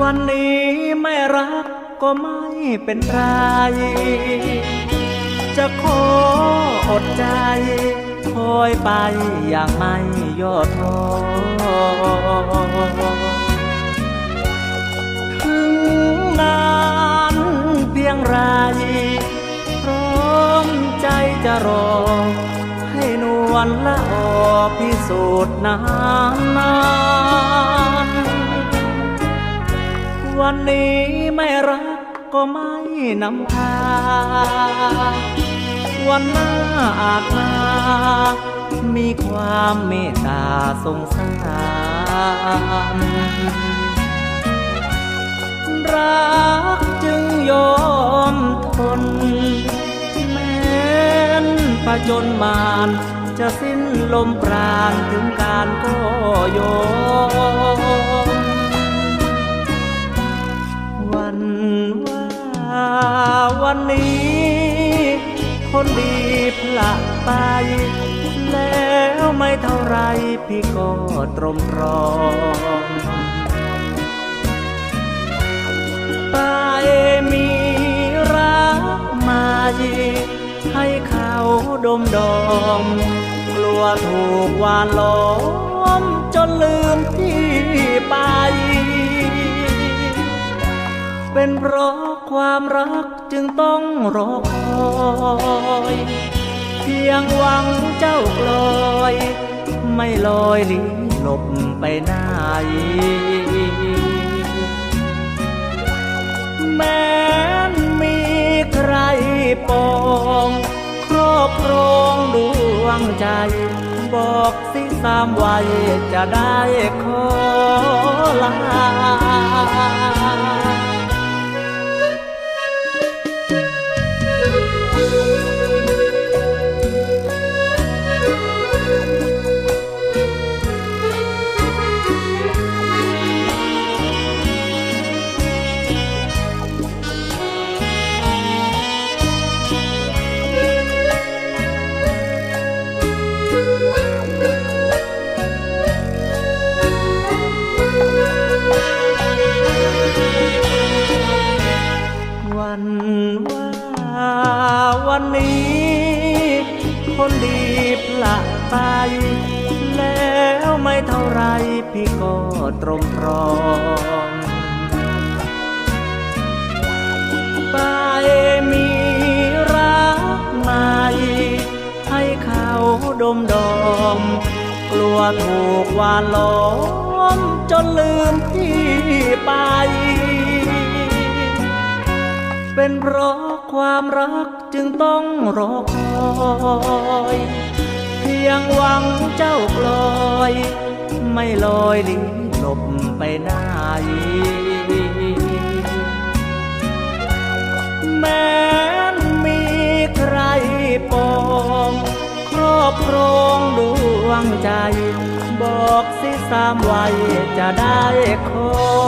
วันนี้ไม่รักก็ไม่เป็นไร จะขออดใจ คอยไปอย่างไม่ย่อท้อถึงนานเพียงไร พร้อมใจจะรอ ให้นวลละออพิสูจน์นานนา วันนี้ไม่รักก็ไม่นำพา วันหน้าอาจมามีความเมตตาสงสารรักจึงยอมทน แม้นผจญมารจะสิ้นลมปราณถึงการก็ย นี้ คนดีพละไป แล้วไม่เท่าไรพี่ก็ตรมตรอมตายมีรักมายีให้เขาดมดอม กลัวถูกวานล้อมจนลืมที่ไป ความรักจึงต้องรอคอย เพียงหวังเจ้ากลอย ไม่ลอยหลีหลบไปไหนแม้นมีใครปองครอบครองดวงใจ บอกสิสามวัยจะได้ขอลา วันว่าวันนี้ คนดีพละไป แล้วไม่เท่าไรพี่ก็ตรมตรอมไปมีรักใหม่ให้เขาดมดอม กลัวถูกหวานล้อมจนลืมที่ไป เป็นเพราะความรักจึงต้องรอคอย เพียงหวังเจ้ากลอย ไม่ลอยหลีหลบไปไหนแม้นมีใครปองครอบครองดวงใจ บอกสิสามไวัยจะได้ขอ